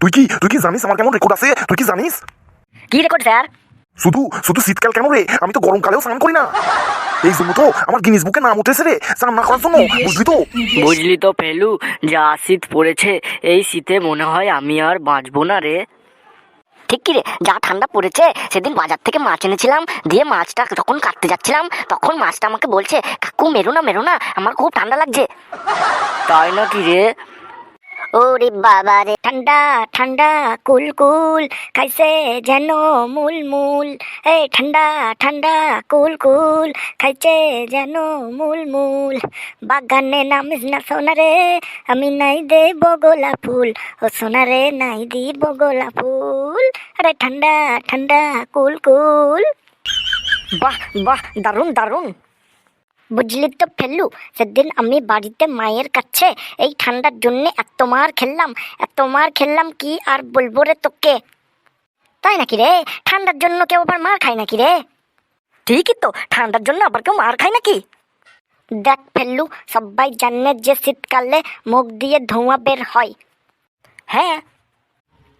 তুই কি তুই কি জানিস আমার কেমন রেকর্ড আছে? তুই কি জানিস? কি রেকর্ড স্যার? শুধু শুধু শীতকাল কেন রে? আমি তো গরমকালেও স্নান করি না। এই জন্য তো আমার গিনিস বুকে নাম উঠেছে রে স্নান না করার জন্য। বুঝলি তো? বুঝলি তো ফেলু যা শীত পড়েছে এই শীতে মনে হয় আমি আর বাঁচবো না রে। ঠিক কি রে? যা ঠান্ডা পড়েছে সেদিন বাজার থেকে মাছ এনেছিলাম দিয়ে মাছটা যখন কাটতে যাচ্ছিলাম তখন মাছটা আমাকে বলছে কাকু মেরো না মেরো না আমার খুব ঠান্ডা লাগছে। তাই না কি রে? ওরে বাবা রে। ঠান্ডা ঠান্ডা, কুল কুল খাইছে যেন মূল মূল। এ ঠান্ডা ঠান্ডা, কুল কুল খাইছে যেন মূল মূল। বাগানে নামিস না সোনারে, আমি নাই দেব গোলাপ ফুল। ও সোনারে নাই দিব গোলাপ ফুল। আরে ঠান্ডা ঠান্ডা, কুল কুল। বাহ বাহ, দারুণ দারুণ। বুঝলি তো ফেললু সেদিন আমি বাড়িতে মায়ের কাছে এই ঠান্ডার জন্য এত মার খেললাম, এত মার খেললাম কি আর বলব রে তোকে? তাই নাকি রে? ঠান্ডার জন্য কেউ আবার মার খায় নাকি রে? ঠিকই তো, ঠান্ডার জন্য আবার কেউ মার খায় নাকি? দেখ ফেললু সবাই জানে যে শীতকালে মুখ দিয়ে ধোঁয়া বের হয়। হ্যাঁ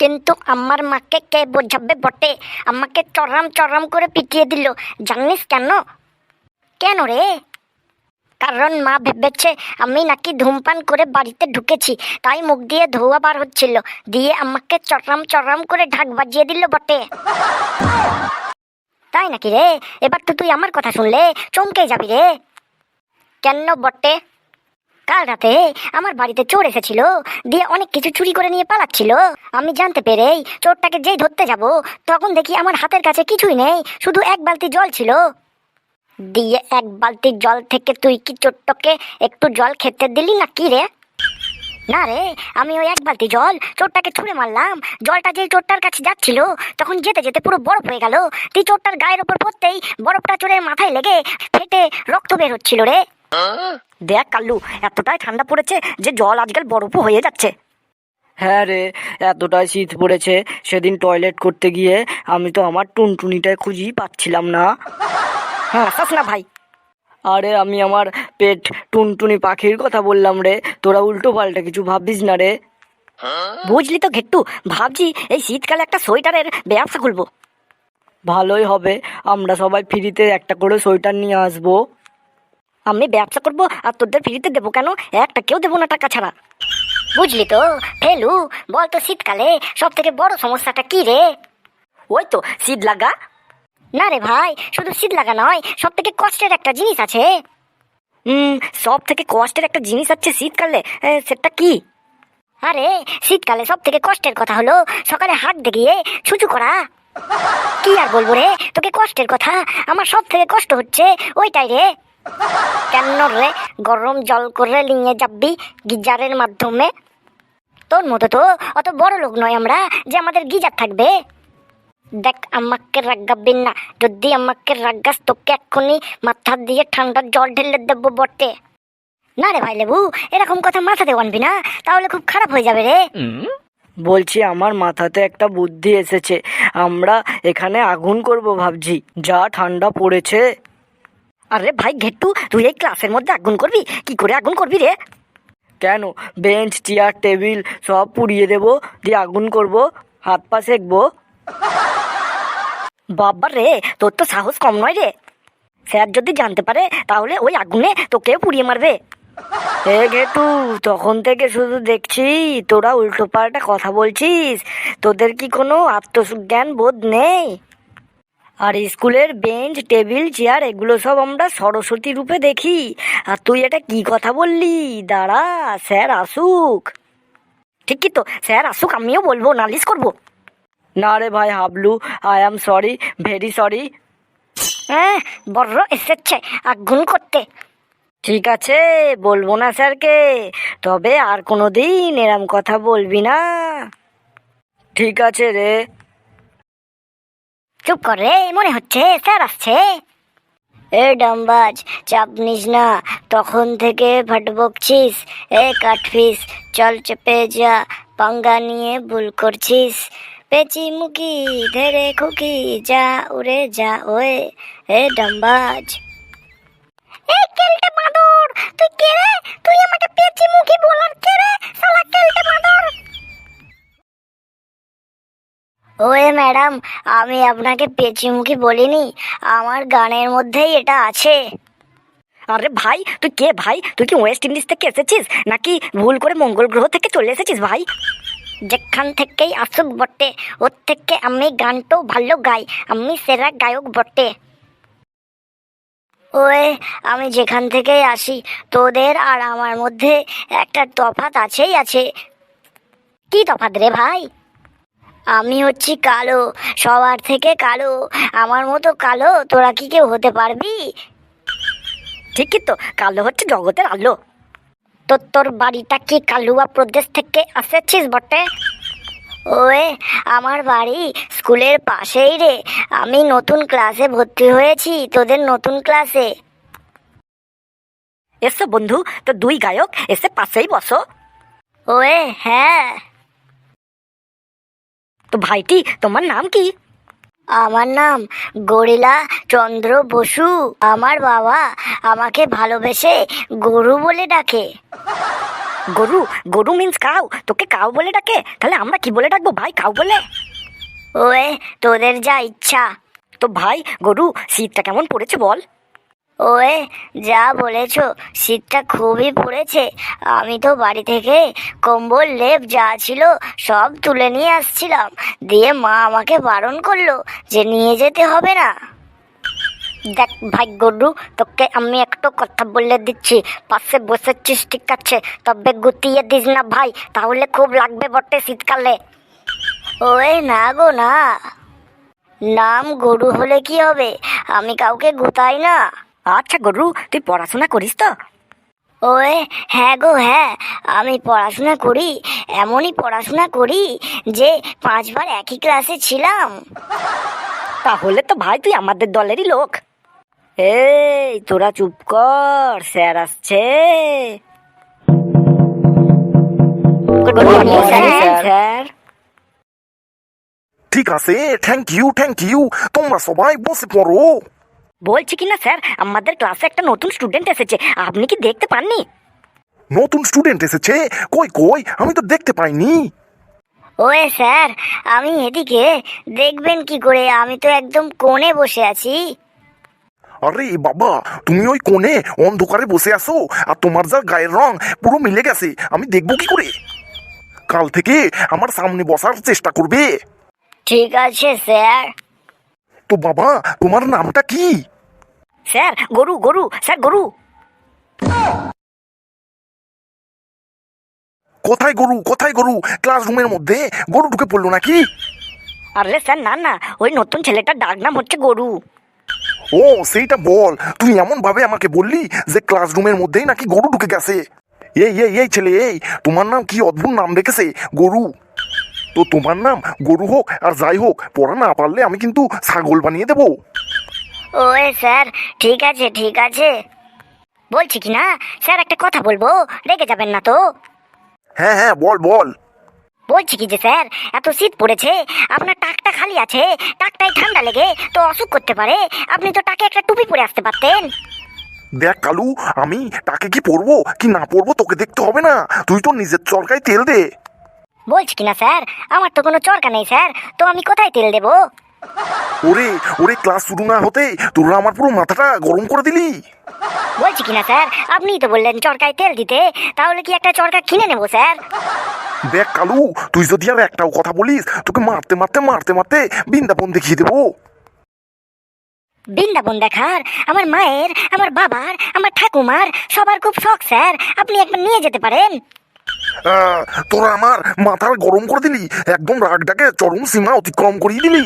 কিন্তু আমার মাকে কে বোঝাবে বটে? আমাকে চরম চরম করে পিটিয়ে দিল। জানিস কেন? কেন রে? কারণ মা ভেবেছে আমি নাকি ধূমপান করে বাড়িতে ঢুকেছি, তাই মুখ দিয়ে ধোয়া বার হচ্ছিল। দিয়ে আমাকে চরম চরম করে ঢাক বাজিয়ে দিল বটে। তাই নাকি রে? এবার তো তুই আমার কথা শুনলে চমকে যাবি রে। কেন বটে? কাল রাতে আমার বাড়িতে চোর এসেছিল, দিয়ে অনেক কিছু চুরি করে নিয়ে পালাচ্ছিল। আমি জানতে পেরেই চোরটাকে যেই ধরতে যাব, তখন দেখি আমার হাতের কাছে কিছুই নেই, শুধু এক বালতি জল ছিল। দিয়ে এক বালতি জল থেকে তুই কি চোরটাকে একটু জল খেতে দিলি না কি রে? না রে, আমি ওই এক বালতি জল চোরটাকে ছুঁড়ে মারলাম। জলটা যেই চোরটার কাছে যাচ্ছিল, তখন যেতে যেতে পুরো বরফ হয়ে গেল। তুই চোরটার গায়ের ওপর পড়তেই বরফটা চোরের মাথায় লেগে ফেটে রক্ত বের হচ্ছিল রে। দেখ কাল্লু, এতটাই ঠান্ডা পড়েছে যে জল আজকাল বরফও হয়ে যাচ্ছে। হ্যাঁ রে, এতটাই শীত পড়েছে। সেদিন টয়লেট করতে গিয়ে আমি তো আমার টুনটুনিটাই খুঁজেই পাচ্ছিলাম না। হাসাস না ভাই। আরে আমি আমার পেট টুনটুনি পাখির কথা বললাম রে। তোরা উল্টো পাল্টা কিছু ভাববিস না রে। বুঝলি তো ঘেট্টু ভাবছি এই শীতকালে একটা সোয়েটারের ব্যবসা খুলবো। ভালোই হবে আমরা সবাই ফ্রিতে একটা করে সোয়েটার নিয়ে আসব। আমি ব্যবসা করব আর তোদের ফ্রিতে দেবো কেন? একটা কেউ দেবো না টাকা ছাড়া। বুঝলি তো? ফেলু বল তো শীতকালে সব থেকে বড় সমস্যাটা কি রে? ওই তো শীত লাগা। না রে ভাই, শুধু শীত লাগা নয় সব থেকে কষ্টের একটা জিনিস আছে। হুম সব থেকে কষ্টের একটা জিনিস আছে শীতকালে সেটা কি? আরে, শীতকালে সব থেকে কষ্টের কথা হলো সকালে হাত দেখিয়ে ছুচু করা। কি আর বলব রে, তোকে কষ্টের কথা, আমার সব থেকে কষ্ট হচ্ছে ওইটাই রে। কেন রে, গরম জল করে নিয়ে যাবি গিজারের মাধ্যমে? তোর মতো তো অত বড় লোক নয় আমরা যে আমাদের গিজার থাকবে। দেখ আমাকে রাগাবি না যদি আমাকে রাগাস তোকে এক্ষুনি মাথা দিয়ে ঠান্ডার জল ঢেলে দেবো বটে। না রে ভাই লেবু এরকম কথা মাথা মাথাতে আনবি না তাহলে খুব খারাপ হয়ে যাবে রে। বলছি আমার মাথাতে একটা বুদ্ধি এসেছে। আমরা এখানে আগুন করব ভাবছি যা ঠান্ডা পড়েছে। আরে ভাই ঘেট্টু তুই এই ক্লাসের মধ্যে আগুন করবি? কি করে আগুন করবি রে? কেন? বেঞ্চ চেয়ার টেবিল সব পুড়িয়ে দেবো দিয়ে আগুন করব হাত পা সেঁকবো। বাবা রে, তোর তো সাহস কম নয় রে। স্যার যদি জানতে পারে, তাহলে ওই আগুনে তোকেও পুড়িয়ে মারবে। এ ঘেটু, তখন থেকে শুধু দেখছি তোরা উল্টো পাল্টা কথা বলছিস। তোদের কি কোনো আত্মজ্ঞান বোধ নেই? আর স্কুলের বেঞ্চ, টেবিল, চেয়ার, এগুলো সব আমরা সরস্বতী রূপে দেখি। আর তুই এটা কি কথা বললি? দাঁড়া, স্যার আসুক। ঠিকই তো, স্যার আসুক, আমিও বলব, নালিশ করব। না রে ভাই Hablu I am sorry very sorry হ্যাঁ বড় এসেছে আগুন করতে। ঠিক আছে বলব না স্যারকে তবে আর কোনো দিন এরম কথা বলবি না। ঠিক আছে রে। চুপ কর রে মনে হচ্ছে স্যার আসছে। এ ডাম্বাজ চাপ নিস না তখন থেকে ভাট বকছিস। এ কাঠফিস চল চেপে যা পাঙ্গা নিয়ে ভুল করছিস। পেঁচি মুখি ধরে খুকি যা উড়ে যা ওয়ে, এ ডাম্বাজ। এই কেলটে বাঁদর, তুই কে রে? তুই আমাকে পেঁচি মুখি বলার কে রে? শালা কেলটে বাঁদর। ওয়ে ম্যাডাম, আমি আপনাকে পেঁচিমুখী বলিনি, আমার গানের মধ্যেই এটা আছে। আরে ভাই, তুই কে ভাই? তুই কি ওয়েস্ট ইন্ডিজ থেকে এসেছিস? নাকি ভুল করে মঙ্গল গ্রহ থেকে চলে এসেছিস ভাই? যেখান থেকেই আসুক বটে, ওর থেকে আমি গানটাও ভালো গাই, আমি সেরা গায়ক বটে। ওয়ে, আমি যেখান থেকেই আসি, তোদের আর আমার মধ্যে একটা তফাৎ আছেই আছে। কি তফাত রে ভাই? আমি হচ্ছি কালো, সবার থেকে কালো, আমার মতো কালো, তোরা কি কেউ হতে পারবি? ঠিকই তো, কালো হচ্ছে জগতের আলো। তো তোর বাড়িটা কি কালুয়া প্রদেশ থেকে এসেছিস বটে? ওয়ে আমার বাড়ি স্কুলের পাশেই রে। আমি নতুন ক্লাসে ভর্তি হয়েছি তোদের নতুন ক্লাসে। এসো বন্ধু তো দুই গায়ক এসে পাশেই বসো। ওয়ে হ্যাঁ। তো ভাইটি তোমার নাম কি? আমার নাম গরিলা চন্দ্র বসু। আমার বাবা আমাকে ভালোবেসে গরু বলে ডাকে। গরু? গরু মিন্স কাউ তোকে কাউ বলে ডাকে? তাহলে আমরা কি বলে ডাকবো? ভাই কাউ বলে? ওয়ে তোদের যা ইচ্ছা। তো ভাই গরু শীতটা কেমন পড়েছে বল? ওয়ে, যা বলেছ, শীতটা খুবই পড়েছে। আমি তো বাড়ি থেকে কম্বল, লেপ যা ছিল সব তুলে নিয়ে আসছিলাম। দিয়ে মা আমাকে বারণ করল যে নিয়ে যেতে হবে না। দেখ ভাই গরু, তোকে আমি একটু কথা বলে দিচ্ছি। পাশে বসেছিস, ঠিক আছে? তবে গুতিয়ে দিস না ভাই, তাহলে খুব লাগবে বটে শীতকালে। ওয়ে, না গো, না। নাম গরু হলে কি হবে? আমি কাউকে গুতাই না। আচ্ছা গরু তুই পড়াশোনা করিস তো? ওয়ে হ্যাঁ গো হ্যাঁ। আমি পড়াশোনা করি এমনই পড়াশোনা করি যে পাঁচবার একই ক্লাসে ছিলাম। তাহলে তো ভাই তুই আমাদের দলেরই লোক। এই তোরা চুপ কর স্যার আসছে। স্যার ঠিক আছে থ্যাংক ইউ থ্যাংক ইউ তোমরা সবাই বসে পড়ো। বলছি কি না স্যার? আমাদের ক্লাসে একটা নতুন স্টুডেন্ট এসেছে। আপনি কি দেখতে পাননি? নতুন স্টুডেন্ট এসেছে? কই কই? আমি তো দেখতে পাইনি। ওয়ে স্যার আমি এদিকে। দেখবেন কি করে আমি তো একদম কোণে বসে আছি। আরে বাবা তুমি ওই কোণে অন্ধকারে বসে আছো আর তোমার যা গায়ের রং পুরো মিলে গেছে। আমি দেখব কি করে? কাল থেকে আমার সামনে বসার চেষ্টা করবে। ঠিক আছে স্যার। তো বাবা তোমার নামটা কি? স্যার গরু গরু স্যার গরু। কোথায় গরু কোথায় গরু? ক্লাসরুমের মধ্যে গরু ঢুকে পড়ল নাকি? আরে স্যার না না ওই নতুন ছেলেটার ডাক নাম হচ্ছে গরু। ও সেইটা বল। তুই এমন ভাবে আমাকে বললি যে ক্লাসরুমের মধ্যেই নাকি গরু ঢুকে গেছে। এই এই এই ছেলে এই তোমার নাম কি অদ্ভুত নাম রেখেছে গরু। তো তোমার নাম গরু হোক আর যাই হোক পড়া না পারলে আমি কিন্তু ছাগল বানিয়ে দেবো। ওয়ে স্যার ঠিক আছে ঠিক আছে। বলছি কি না স্যার একটা কথা বলব রেগে যাবেন না তো? হ্যাঁ হ্যাঁ বল বল। বলছি কি যে স্যার এত শীত পড়েছে আপনার টাকটা খালি আছে টাকটায় ঠান্ডা লেগে তো অসুখ করতে পারে আপনি তো টাকে একটা টুপি পরে আসতে পারতেন। দেখ কালু আমি তাকে কি পরবো কি না পরবো তোকে দেখতে হবে না তুই তো নিজের চরকায় তেল দে। বলছি কি না স্যার আমার তো কোনো চরকা নেই স্যার তো আমি কোথায় তেল দেবো? ওরে ওরে ক্লাস শুরু না হতে তোরা আমার পুরো মাথাটা গরম করে দিলি। বলছি কি না স্যার? আপনিই তো বললেন চরকায় তেল দিতে তাহলে কি একটা চরকা কিনে নেব স্যার? দেখ কালু তুই যদি আর একটাও কথা বলিস তোকে মারতে মারতে মারতে মারতে বৃন্দাবন দেখিয়ে দেবো। বৃন্দাবন দেখার? আমার মায়ের আমার বাবার আমার ঠাকুমার সবার খুব শখ স্যার। আপনি একবার নিয়ে যেতে পারেন। তোরা আমার মাথার গরম করে দিলি একদম রাগটাকে চরম সীমা অতিক্রম করিয়ে দিলি।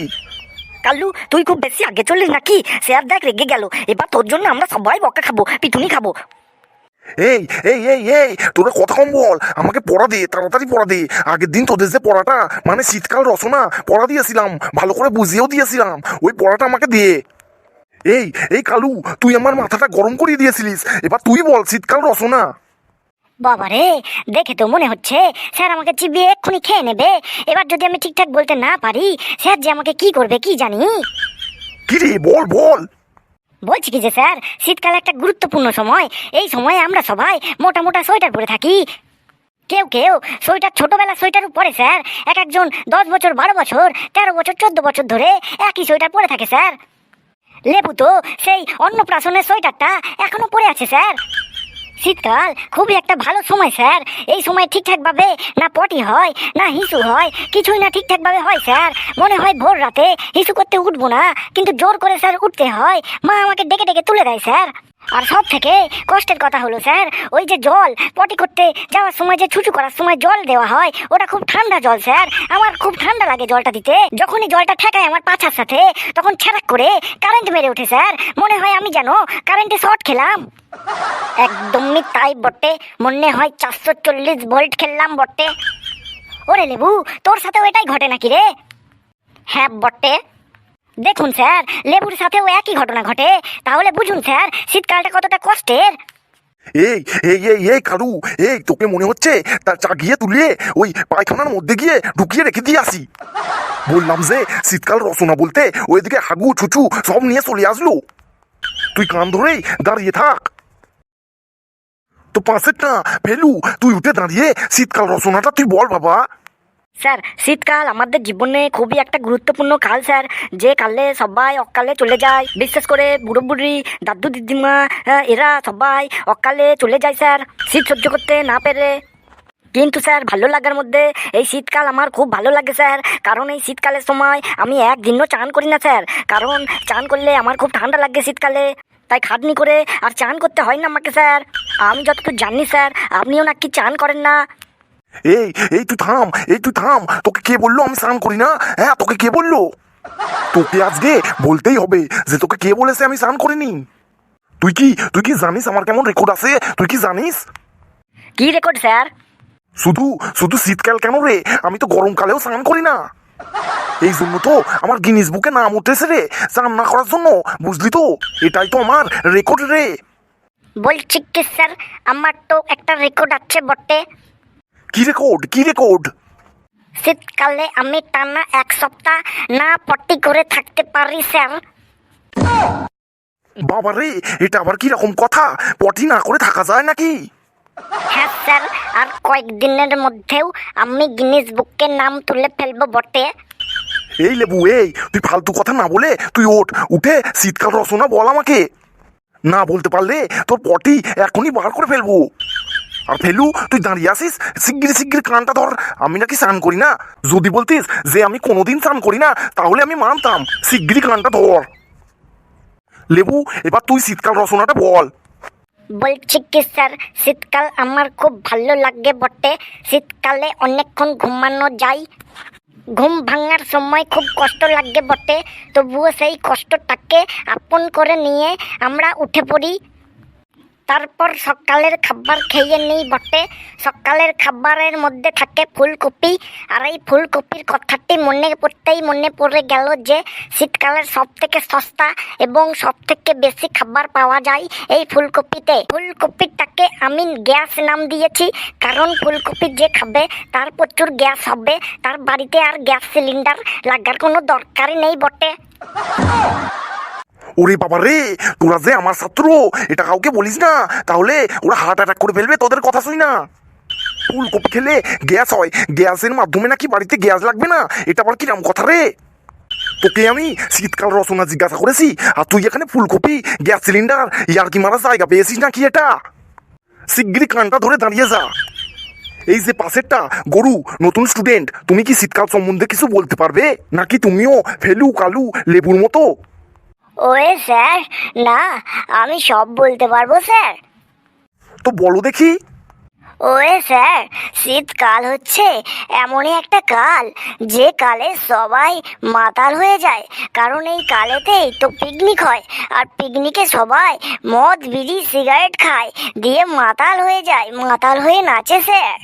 কাল্লু তুই খুব বেশি আগে চলিস নাকি? স্যার দেখ, রেগে গেল। এবার তোর জন্য আমরা সবাই বকা খাব, পিটুনি খাব। এই এই এই এই, তোরা কথা কম বল। আমাকে পড়া দে, তাড়াতাড়ি পড়া দে। আগের দিন তোদের যে পড়াটা মানে শীতকাল রচনা, পড়া দিয়েছিলাম, ভালো করে বুঝিয়েও দিয়েছিলাম। ওই পড়াটা আমাকে দে। এই এই কালু, তুই আমার মাথাটা গরম করিয়ে দিয়েছিলিস। এবার তুই বল, শীতকাল রচনা। বাবারে দেখে তো মনে হচ্ছে স্যার আমাকে চিবিয়ে এক্ষুনি খেয়ে নেবে। এবার যদি আমি ঠিকঠাক বলতে না পারি স্যার যে আমাকে কি করবে কি জানি? কি রে বল বল। বলছি কি যে স্যার শীতকাল একটা গুরুত্বপূর্ণ সময়। এই সময়ে আমরা সবাই মোটা মোটা সোয়েটার পরে থাকি। কেউ কেউ সোয়েটার ছোটবেলা সোয়েটারও পরে স্যার। এক একজন দশ বছর বারো বছর তেরো বছর চোদ্দ বছর ধরে একই সোয়েটার পরে থাকে স্যার। লেবু তো সেই অন্নপ্রাশনের সোয়েটারটা এখনও পরে আছে স্যার। শীতকাল খুবই একটা ভালো সময়, স্যার। এই সময় ঠিকঠাকভাবে না পটি হয়, না হিসু হয়, কিছুই না ঠিকঠাকভাবে হয়, স্যার। মনে হয় ভোর রাতে হিসু করতে উঠবো না, কিন্তু জোর করে, স্যার, উঠতে হয়। মা আমাকে ডেকে ডেকে তুলে দেয়, স্যার। আর সব থেকে কষ্টের কথা হলো, স্যার, ওই যে জল, পটি করতে যাওয়ার সময় যে ছুচু করার সময় জল দেওয়া হয়, ওটা খুব ঠান্ডা জল, স্যার। আমার খুব ঠান্ডা লাগে জলটা দিতে। যখনই জলটা ঠেকায় আমার পাছার সাথে, তখন ছ্যারাক করে কারেন্ট মেরে ওঠে, স্যার। মনে হয় আমি যেন কারেন্টে শর্ট খেলাম। একদমই তাই বটে। মনে হয় চারশো চল্লিশ ভোল্ট খেললাম বটে। ওরে লেবু, তোর সাথেও এটাই ঘটে নাকি রে? হ্যাঁ বটে। দেখুন, স্যার, লেবুর সাথেও একই ঘটনা ঘটে। তাহলে বুঝুন, স্যার, শীতকালটা কতটা কষ্টের। এই এই এই এই কারু এই, তোকে মনে হচ্ছে তার চা গিয়ে তুলিয়ে ওই পায়খানার মধ্যে গিয়ে ঢুকিয়ে রেখে দিয়ে আসি? বললাম যে, শীতকাল রসনা বলতে ওইদিকে হাগু, ছুচু সব নিয়ে চলে আসলো। তুই কান ধরেই দাঁড়িয়ে থাক। তো পাশের না ফেলু, তুই উঠে দাঁড়িয়ে শীতকাল রসনাটা তুই বল, বাবা। স্যার, শীতকাল আমাদের জীবনে খুবই একটা গুরুত্বপূর্ণ কাল, স্যার। যে কালে সবাই অকালে চলে যায়, বিশেষ করে বুড়ো বুড়ি দাদু দিদিমা এরা সবাই অকালে চলে যায়, স্যার। শীত সহ্য করতে না পেরে। কিন্তু, স্যার, ভালো লাগার মধ্যে এই শীতকাল আমার খুব ভালো লাগে, স্যার। কারণ এই শীতকালের সময় আমি একদিনও চান করি না, স্যার। কারণ চান করলে আমার খুব ঠান্ডা লাগে শীতকালে। তাই খাটনি করে আর চান করতে হয় না আমাকে, স্যার। আমি যতটুকু জানি, স্যার, আপনিও নাকি চান করেন না। এই এই তুই থাম এই তুই থাম। তোকে কে বলল আমি স্নান করি না? হ্যাঁ তোকে কে বলল? তোকে আজকে বলতেই হবে যে তোকে কে বলেছে আমি স্নান করিনি। তুই কি তুই কি জানিস আমার কেমন রেকর্ড আছে? তুই কি জানিস? কি রেকর্ড স্যার? শুধু শুধু শীতকাল কেন রে? আমি তো গরমকালেও স্নান করি না। এই জন্য তো আমার গিনিস বুকে নাম উঠেছে রে স্নান না করার জন্য বুঝলি তো? এটাই তো আমার রেকর্ড রে। বলছি কি স্যার? আমার তো একটা রেকর্ড আছে বটে। কি রেকর্ড কি রেকর্ড শীতকালে আমি টানা এক সপ্তাহ না পটি করে থাকতে পারি স্যার। বাবা রে এটা আবার কি রকম কথা? পটি না করে থাকা যায় নাকি? হ্যাঁ স্যার আর কয়েকদিনের মধ্যেও আমি গিনিস বুকে নাম তুলে ফেলব বটে। এই লেবু এই তুই ফালতু কথা না বলে তুই ওঠ উঠে শীতকাল রচনা বল আমাকে। না বলতে পারলে তোর পটি এখনই বার করে ফেলব। আর ফেলু, তুই দাঁড়িয়ে আসিস শিগগির শিগগির কানটা ধর। আমি নাকি স্নান করি না। যদি বলতিস যে আমি কোনোদিন স্নান করি না, তাহলে আমি মানতাম। শিগগিরই কানটা ধর। লেবু, এবার তুই শীতকাল রচনাটা বল। বলছি কি স্যার, শীতকাল আমার খুব ভালো লাগে বটে। শীতকালে অনেকক্ষণ ঘুমানো যায়। ঘুম ভাঙার সময় খুব কষ্ট লাগে বটে। তবুও সেই কষ্টটাকে আপন করে নিয়ে আমরা উঠে পড়ি। তারপর সকালের খাবার খেয়ে নিই বটে। সকালের খাবারের মধ্যে থাকে ফুলকপি। আর এই ফুলকপির কথাটি মনে পড়তেই মনে পড়ে গেল যে, শীতকালের সব থেকে সস্তা এবং সব থেকে বেশি খাবার পাওয়া যায় এই ফুলকপিতে। ফুলকপিটাকে আমি গ্যাস নাম দিয়েছি, কারণ ফুলকপি যে খাবে তার প্রচুর গ্যাস হবে, তার বাড়িতে আর গ্যাস সিলিন্ডার লাগার কোনো দরকারই নেই বটে। ওরে বাবা রে, তোরা যে আমার ছাত্র, এটা কাউকে বলিস না। তাহলে ওরা হার্ট অ্যাটাক করে ফেলবে, তোদের কথা শুই না। ফুলকপি খেলে গ্যাস হয়, গ্যাসের মাধ্যমে নাকি বাড়িতে গ্যাস লাগবে না? এটা আবার কিরাম কথা রে? তোকে আমি শীতকাল রচনা জিজ্ঞাসা করেছি, আর তুই এখানে ফুলকপি গ্যাস সিলিন্ডার, ইয়ার কি মারা জায়গা পেয়েছিস নাকি এটা? শিগগিরই কানটা ধরে দাঁড়িয়ে যা। এই যে পাশেরটা, গরু, নতুন স্টুডেন্ট তুমি কি শীতকাল সম্বন্ধে কিছু বলতে পারবে? নাকি তুমিও ফেলু কালু লেবুর মতো? ওয়ে স্যার না আমি সব বলতে পারব স্যার। তো বলো দেখি। ওয়ে স্যার শীতকাল হচ্ছে এমনই একটা কাল যে কালে সবাই মাতাল হয়ে যায় কারণ এই কালেতেই তো পিকনিক হয় আর পিকনিকে সবাই মদ বিড়ি সিগারেট খায় দিয়ে মাতাল হয়ে যায় মাতাল হয়ে নাচে স্যার।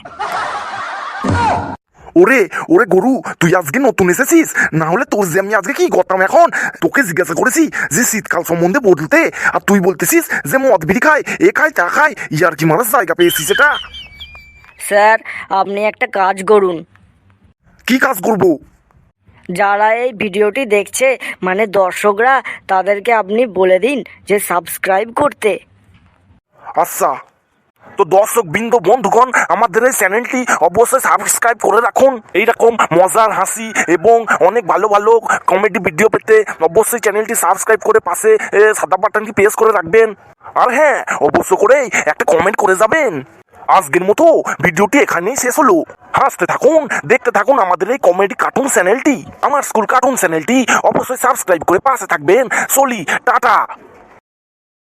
ওরে ওরে গরু তুই আজকে নতুন এসেছিস? না হলে তোর যে আমি আজকে কি করতাম এখন? তোকে জিজ্ঞাসা করেছি যে শীতকাল সম্বন্ধে বলতে আর তুই বলতেছিস যে মদ বিড়ি খায় এ খায় তা খায় ইয়ার কি মারার জায়গা পেয়েছিস এটা? স্যার আপনি একটা কাজ করুন। কি কাজ করব? যারা এই ভিডিওটি দেখছে মানে দর্শকরা তাদেরকে আপনি বলে দিন যে সাবস্ক্রাইব করতে। আচ্ছা তো দর্শক বিন্দু, বন্ধুগণ, আমাদের এই চ্যানেলটি অবশ্যই সাবস্ক্রাইব করে রাখুন। এইরকম মজার হাসি এবং অনেক ভালো ভালো কমেডি ভিডিও পেতে অবশ্যই চ্যানেলটি সাবস্ক্রাইব করে পাশে সাদা বাটনটি প্রেস করে রাখবেন। আর হ্যাঁ অবশ্য করেই একটা কমেন্ট করে যাবেন। আজকের মতো ভিডিওটি এখানেই শেষ হলো। হাসতে থাকুন, দেখতে থাকুন আমাদের এই কমেডি কার্টুন চ্যানেলটি আমার স্কুল কার্টুন চ্যানেলটি অবশ্যই সাবস্ক্রাইব করে পাশে থাকবেন। চলি, টাটা।